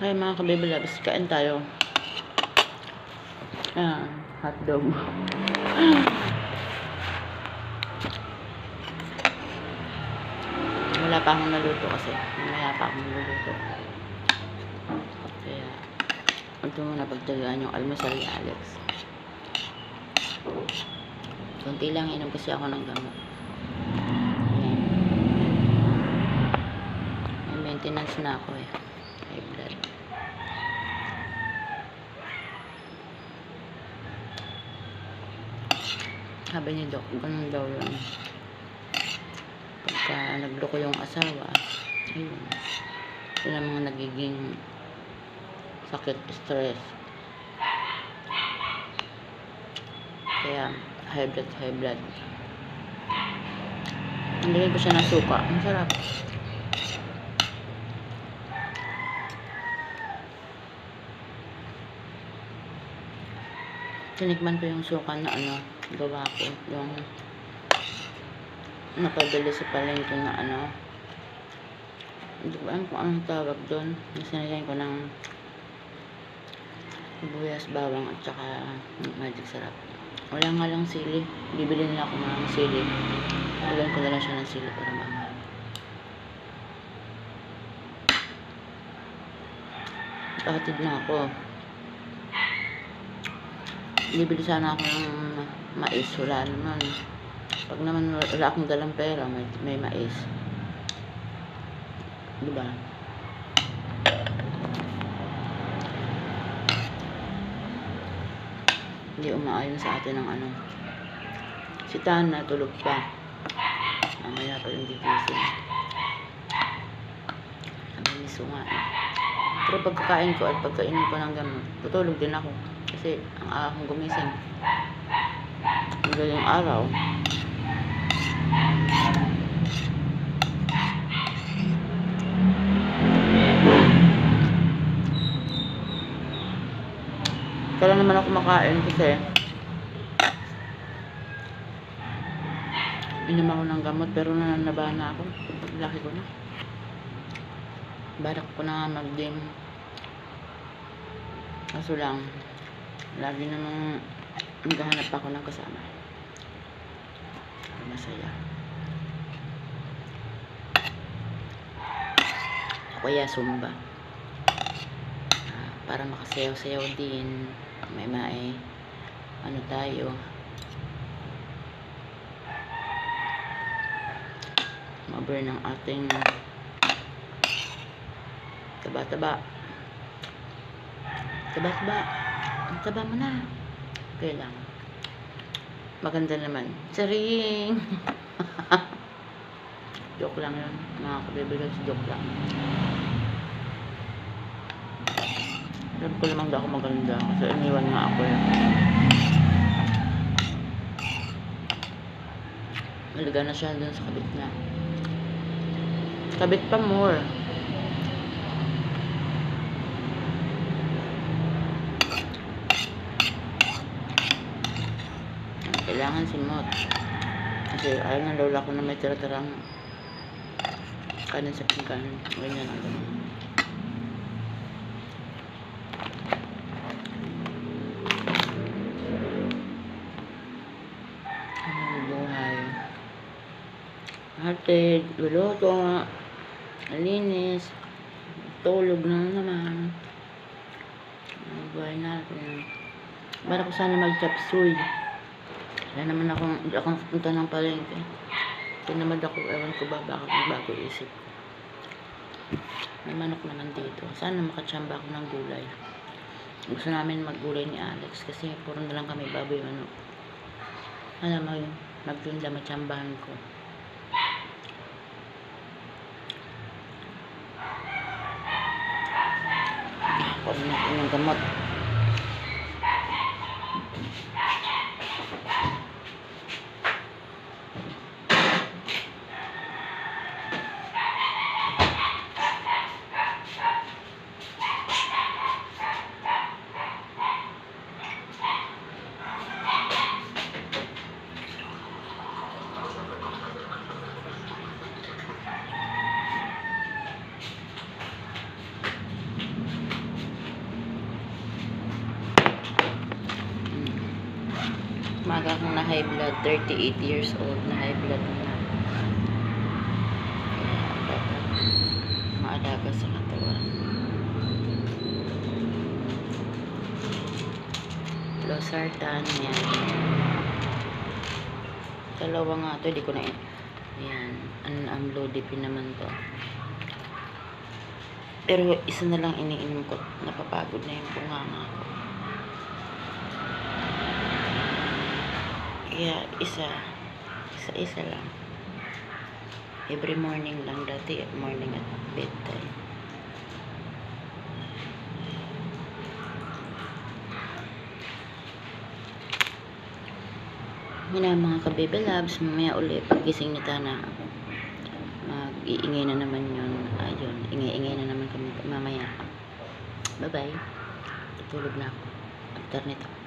Ay mga kabibilabs, kain tayo. Ah, hotdog. Wala pa akong naluto kasi. Mamaya pa akong naluto. Kaya, ito muna pagtagaan yung almusal ni Alex. Kunti lang inom kasi ako ng gamot. Ayan. May maintenance na ako eh. High blood. Sabi ni Doc, ganun daw yun. Pagka nagloko yung asawa, ayun. Yun ang mga nagiging sakit, stress. Kaya, high blood, high blood. Nandagay ko siya ng suka. Ang sarap. Tinikman ko yung suka na ano, gawa ko. Yung napadali sa palengke na ano. Hindi ko alam kung anong tawag doon. Nasinagayin ko ng buyas, bawang at saka magic sarap. Wala nga lang sili. Bibili nila ako ng sili. Walang ko na lang siya ng sili para mamahal. Kapatid na ako. Bibili sana ako ng mais. Wala naman. Pag naman wala akong dalang pera, may, may mais. Diba? Hindi umaayon sa atin ng ano. Si Tana tulog pa. Mamaya pa yung gigising. Sabi ni Sunga. eh. Pero pagkakain ko at pagkainom ko ng gamot, tutulog din ako. Kasi ang aga kong gumising. Madaling araw. Kaya naman ako makain kasi inom ako ng gamot pero nananaba na ako. Laki ko na. Barak ko na mag-dim. Kaso lang, lagi namang naghahanap ako ng kasama. Masaya. O kaya sumba. Ah, para makasayaw-sayaw din. May may ano tayo. Maburn ng ating taba-taba. Taba-taba. Taba mo na. Okay lang. Maganda naman. Charing! joke lang yun. Mga kabibigan, joke lang. Alam ko lamang daw ako maganda kasi iniwan nga ako eh. Maliga na siya dun sa kabit na. Kabit pa more. Kailangan si Mot. Kasi ayaw ng lola ko na may tira-tirang kanin sa pinggan. Ganyan ang ganun. Ate, luluto nga. Alinis. Tulog na naman. Ang buhay natin. Bara ko sana mag-chop suey. Wala naman akong, hindi akong punta ng palengke. Tinamad ako, ewan ko ba, baka bago isip. May manok naman dito. Sana makachamba ako ng gulay. Gusto namin maggulay ni Alex kasi puro na lang kami baboy manok. Alam mo yun, magtinda machambahan ko. Pag natin yung gamot. High blood, 38 years old na high blood na. Maalaga sa katawan. Losartan, yan. Dalawa nga to, di ko na Ayan, un-amlodipine naman to. Pero isa na lang iniinom ko. Napapagod na yung bunganga ko. Kaya isa, isa-isa lang. Every morning lang dati, morning at bedtime. Yun na mga kabebe labs, mamaya uli pagising ni Tana, mag-iingay na naman yun. Ayun, ingay-ingay na naman kami mamaya. Bye-bye. Tutulog na ako. After nito.